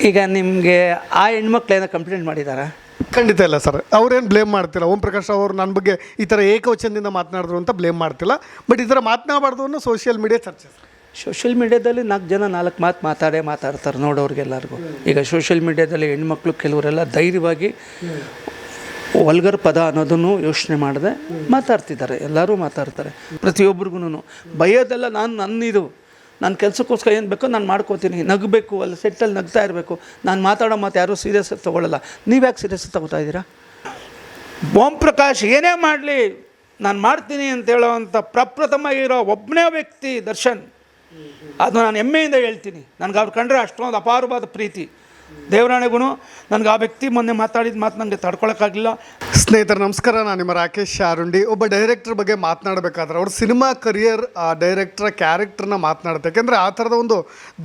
ಈಗ ನಿಮಗೆ ಆ ಹೆಣ್ಮಕ್ಳೇನೋ ಕಂಪ್ಲೇಂಟ್ ಮಾಡಿದಾರಾ? ಖಂಡಿತ ಇಲ್ಲ ಸರ್. ಅವ್ರೇನು ಬ್ಲೇಮ್ ಮಾಡ್ತಿಲ್ಲ. ಓಂ ಪ್ರಕಾಶ್ ಅವರು ನನ್ನ ಬಗ್ಗೆ ಈ ಥರ ಏಕವಚನದಿಂದ ಮಾತನಾಡಿದ್ರು ಅಂತ ಬ್ಲೇಮ್ ಮಾಡ್ತಿಲ್ಲ. ಬಟ್ ಈ ಥರ ಮಾತನಾಡಬಾರ್ದು ಅನ್ನೋ ಸೋಷಿಯಲ್ ಮೀಡಿಯಾ ಚರ್ಚೆ ಸೋಷಿಯಲ್ ಮೀಡ್ಯಾದಲ್ಲಿ ನಾಲ್ಕು ಜನ ನಾಲ್ಕು ಮಾತು ಮಾತಾಡೇ ಮಾತಾಡ್ತಾರೆ ನೋಡೋರಿಗೆಲ್ಲರಿಗೂ. ಈಗ ಸೋಷಿಯಲ್ ಮೀಡ್ಯಾದಲ್ಲಿ ಹೆಣ್ಮಕ್ಳು ಕೆಲವರೆಲ್ಲ ಧೈರ್ಯವಾಗಿ ವಲ್ಗರ್ ಪದ ಅನ್ನೋದನ್ನು ಯೋಚನೆ ಮಾಡದೆ ಮಾತಾಡ್ತಿದ್ದಾರೆ. ಎಲ್ಲರೂ ಮಾತಾಡ್ತಾರೆ. ಪ್ರತಿಯೊಬ್ಬರಿಗೂ ಭಯದೆಲ್ಲ ನಾನು ನನ್ನಿದು. ನನ್ನ ಕೆಲಸಕ್ಕೋಸ್ಕರ ಏನು ಬೇಕೋ ನಾನು ಮಾಡ್ಕೋತೀನಿ. ನಗಬೇಕು, ಅಲ್ಲಿ ಸೆಟ್ಟಲ್ಲಿ ನಗ್ತಾ ಇರಬೇಕು. ನಾನು ಮಾತಾಡೋ ಮಾತು ಯಾರೂ ಸೀರಿಯಸ್ ತೊಗೊಳ್ಳಲ್ಲ ನೀವು ಯಾಕೆ ಸೀರಿಯಸ್ ತಗೋತಾ ಇದ್ದೀರಾ? ಓಂ ಪ್ರಕಾಶ್ ಏನೇ ಮಾಡಲಿ, ನಾನು ಮಾಡ್ತೀನಿ ಅಂತ ಹೇಳೋವಂಥ ಪ್ರಪ್ರಥಮ ಇರೋ ಒಬ್ಬನೇ ವ್ಯಕ್ತಿ ದರ್ಶನ್. ಅದು ನಾನು ಹೆಮ್ಮೆಯಿಂದ ಹೇಳ್ತೀನಿ. ನನಗೆ ಅವ್ರು ಕಂಡ್ರೆ ಅಷ್ಟೊಂದು ಅಪಾರವಾದ ಪ್ರೀತಿ. ದೇವರಾಣೆಗೂ ನನಗೆ ಆ ವ್ಯಕ್ತಿ ಮೊನ್ನೆ ಮಾತಾಡಿದ ಮಾತು ನನಗೆ ತಡ್ಕೊಳಕ್ಕಾಗಲಿಲ್ಲ ಸ್ನೇಹಿತರೆ, ನಮಸ್ಕಾರ, ನಾನು ನಿಮ್ಮ ರಾಕೇಶ್ ಶಾರುಂಡಿ. ಒಬ್ಬ ಡೈರೆಕ್ಟರ್ ಬಗ್ಗೆ ಮಾತನಾಡಬೇಕಾದ್ರೆ ಅವ್ರ ಸಿನಿಮಾ ಕರಿಯರ್ ಆ ಡೈರೆಕ್ಟರ್ ಕ್ಯಾರೆಕ್ಟರ್ನ ಮಾತನಾಡುತ್ತೆ. ಯಾಕೆಂದರೆ ಆ ಥರದ ಒಂದು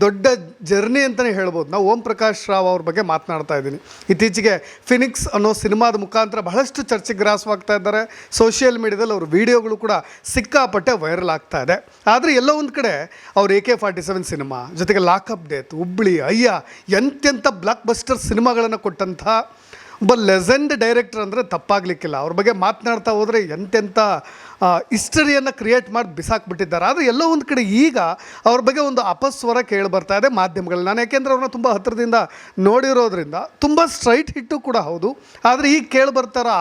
ದೊಡ್ಡ ಜರ್ನಿ ಅಂತಲೇ ಹೇಳ್ಬೋದು. ನಾವು ಓಂ ಪ್ರಕಾಶ್ ರಾವ್ ಅವ್ರ ಬಗ್ಗೆ ಮಾತನಾಡ್ತಾ ಇದ್ದೀನಿ. ಇತ್ತೀಚೆಗೆ ಫಿನಿಕ್ಸ್ ಅನ್ನೋ ಸಿನಿಮಾದ ಮುಖಾಂತರ ಬಹಳಷ್ಟು ಚರ್ಚೆಗೆ ಗ್ರಾಸವಾಗ್ತಾ ಇದ್ದಾರೆ. ಸೋಷಿಯಲ್ ಮೀಡಿಯಾದಲ್ಲಿ ಅವ್ರ ವಿಡಿಯೋಗಳು ಕೂಡ ಸಿಕ್ಕಾಪಟ್ಟೆ ವೈರಲ್ ಆಗ್ತಾ ಇದೆ. ಆದರೆ ಎಲ್ಲೋ ಒಂದು ಕಡೆ ಅವ್ರ A K forty seven cinema, ಜೊತೆಗೆ ಲಾಕಪ್ ಡೇತ್ ಹುಬ್ಳಿ ಅಯ್ಯ ಎಂತೆಂಥ ಬ್ಲಾಕ್ ಬಸ್ಟರ್ ಸಿನಿಮಾಗಳನ್ನು ಕೊಟ್ಟಂಥ ಒಬ್ಬ ಲೆಜೆಂಡ್ ಡೈರೆಕ್ಟರ್ ಅಂದರೆ ತಪ್ಪಾಗಲಿಕ್ಕಿಲ್ಲ. ಅವ್ರ ಬಗ್ಗೆ ಮಾತನಾಡ್ತಾ ಹೋದರೆ ಎಂತೆಂಥ ಹಿಸ್ಟರಿಯನ್ನು ಕ್ರಿಯೇಟ್ ಮಾಡಿ ಬಿಸಾಕ್ಬಿಟ್ಟಿದ್ದಾರೆ. ಆದರೆ ಎಲ್ಲೋ ಒಂದು ಕಡೆ ಈಗ ಅವ್ರ ಬಗ್ಗೆ ಒಂದು ಅಪಸ್ವರ ಕೇಳಿ ಬರ್ತಾ ಇದೆ ಮಾಧ್ಯಮಗಳಲ್ಲಿ. ನಾನು ಯಾಕೆಂದರೆ ಅವ್ರನ್ನ ತುಂಬ ಹತ್ತಿರದಿಂದ ನೋಡಿರೋದ್ರಿಂದ ತುಂಬ ಸ್ಟ್ರೈಟ್ ಹಿಟ್ಟು ಕೂಡ ಹೌದು. ಆದರೆ ಈಗ ಕೇಳಿ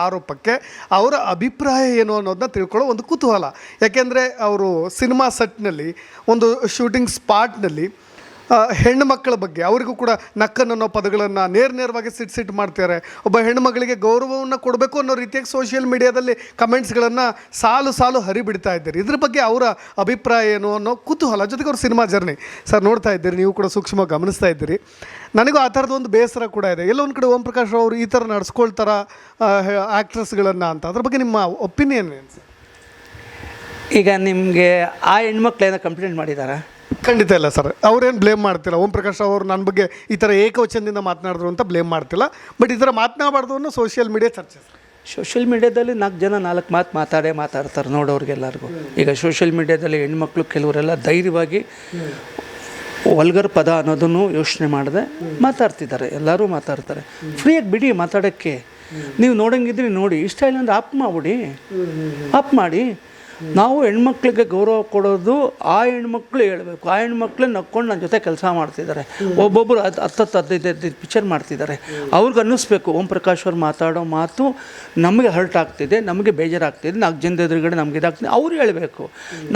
ಆರೋಪಕ್ಕೆ ಅವರ ಅಭಿಪ್ರಾಯ ಏನು ಅನ್ನೋದನ್ನ ತಿಳ್ಕೊಳ್ಳೋ ಒಂದು ಕುತೂಹಲ. ಯಾಕೆಂದರೆ ಅವರು ಸಿನಿಮಾ ಸೆಟ್ನಲ್ಲಿ ಒಂದು ಶೂಟಿಂಗ್ ಸ್ಪಾಟ್ನಲ್ಲಿ ಹೆಣ್ಣು ಮಕ್ಕಳ ಬಗ್ಗೆ. ಅವರಿಗೂ ಕೂಡ ನಕ್ಕನ್ ಅನ್ನೋ ಪದಗಳನ್ನು ನೇರ ನೇರವಾಗಿ ಸಿಟ್ ಸಿಟ್ ಮಾಡ್ತಾರೆ ಒಬ್ಬ ಹೆಣ್ಣುಮಗಳಿಗೆ ಗೌರವವನ್ನು ಕೊಡಬೇಕು ಅನ್ನೋ ರೀತಿಯಾಗಿ ಸೋಷಿಯಲ್ ಮೀಡಿಯಾದಲ್ಲಿ ಕಮೆಂಟ್ಸ್ಗಳನ್ನು ಸಾಲು ಸಾಲು ಹರಿಬಿಡ್ತಾ ಇದ್ದಾರೆ. ಇದ್ರ ಬಗ್ಗೆ ಅವರ ಅಭಿಪ್ರಾಯ ಏನು ಅನ್ನೋ ಕುತೂಹಲ. ಜೊತೆಗೆ ಅವ್ರ ಸಿನಿಮಾ ಜರ್ನಿ ಸರ್, ನೋಡ್ತಾ ಇದ್ದೀರಿ, ನೀವು ಕೂಡ ಸೂಕ್ಷ್ಮ ಗಮನಿಸ್ತಾ ಇದ್ದೀರಿ. ನನಗೂ ಆ ಥರದ ಒಂದು ಬೇಸರ ಕೂಡ ಇದೆ. ಎಲ್ಲೋ ಒಂದು ಕಡೆ ಓಂ ಪ್ರಕಾಶ್ ಅವರು ಈ ಥರ ನಡ್ಸ್ಕೊಳ್ತಾರ ಆ್ಯಕ್ಟ್ರೆಸ್ಗಳನ್ನು ಅಂತ. ಅದ್ರ ಬಗ್ಗೆ ನಿಮ್ಮ ಒಪಿನಿಯನ್ ಏನು ಸರ್? ಈಗ ನಿಮಗೆ ಆ ಹೆಣ್ಮಕ್ಳೇನೋ ಕಂಪ್ಲೇಂಟ್ ಮಾಡಿದಾರಾ? ಖಂಡಿತ ಇಲ್ಲ ಸರ್. ಅವ್ರೇನು ಬ್ಲೇಮ್ ಮಾಡ್ತಿಲ್ಲ. ಓಂ ಪ್ರಕಾಶ್ ಅವರು ನನ್ನ ಬಗ್ಗೆ ಈ ಥರ ಏಕವಚನದಿಂದ ಮಾತನಾಡಿದ್ರು ಅಂತ ಬ್ಲೇಮ್ ಮಾಡ್ತಿಲ್ಲ. ಬಟ್ ಈ ಥರ ಮಾತನಾಡಬಾರ್ದು ಅನ್ನೋ ಸೋಷಿಯಲ್ ಮೀಡಿಯಾ ಚರ್ಚೆ ಸೋಷಿಯಲ್ ಮೀಡ್ಯಾದಲ್ಲಿ ನಾಲ್ಕು ಜನ, ನಾಲ್ಕು ಮಾತು ಮಾತಾಡೇ ಮಾತಾಡ್ತಾರೆ ನೋಡೋರಿಗೆಲ್ಲರಿಗೂ ಈಗ ಸೋಷಿಯಲ್ ಮೀಡಿಯಾದಲ್ಲಿ ಹೆಣ್ಮಕ್ಳು ಕೆಲವರೆಲ್ಲ ಧೈರ್ಯವಾಗಿ ವಲ್ಗರ್ ಪದ ಅನ್ನೋದನ್ನು ಯೋಚನೆ ಮಾಡದೆ ಮಾತಾಡ್ತಿದ್ದಾರೆ. ಎಲ್ಲರೂ ಮಾತಾಡ್ತಾರೆ. ಫ್ರೀಯಾಗಿ ಬಿಡಿ ಮಾತಾಡೋಕ್ಕೆ. ನೀವು ನೋಡಂಗಿದ್ರೆ ನೋಡಿ. ಇಷ್ಟ ಇಲ್ಲ ಅಂದರೆ ಅಪ್ ಮಾಡಿಬಿಡಿ ಆಪ್ ಮಾಡಿ. ನಾವು ಹೆಣ್ಮಕ್ಳಿಗೆ ಗೌರವ ಕೊಡೋದು ಆ ಹೆಣ್ಮಕ್ಳು ಹೇಳಬೇಕು. ಆ ಹೆಣ್ಮಕ್ಳು ನಕ್ಕೊಂಡು ನನ್ನ ಜೊತೆ ಕೆಲಸ ಮಾಡ್ತಿದ್ದಾರೆ ಒಬ್ಬೊಬ್ಬರು ಅದು ಹತ್ತತ್ತು ಹದಿನೈದು ಪಿಕ್ಚರ್ ಮಾಡ್ತಿದ್ದಾರೆ ಅವ್ರಿಗೆ ಅನ್ನಿಸ್ಬೇಕು, ಓಂ ಪ್ರಕಾಶ್ ಅವ್ರು ಮಾತಾಡೋ ಮಾತು ನಮಗೆ ಹರ್ಟ್ ಆಗ್ತಿದೆ, ನಮಗೆ ಬೇಜಾರಾಗ್ತಿದೆ, ನಾಲ್ಕು ಜನದ ಎದುರುಗಡೆ ನಮ್ಗೆ ಇದಾಗ್ತಿದೆ. ಅವ್ರು ಹೇಳಬೇಕು.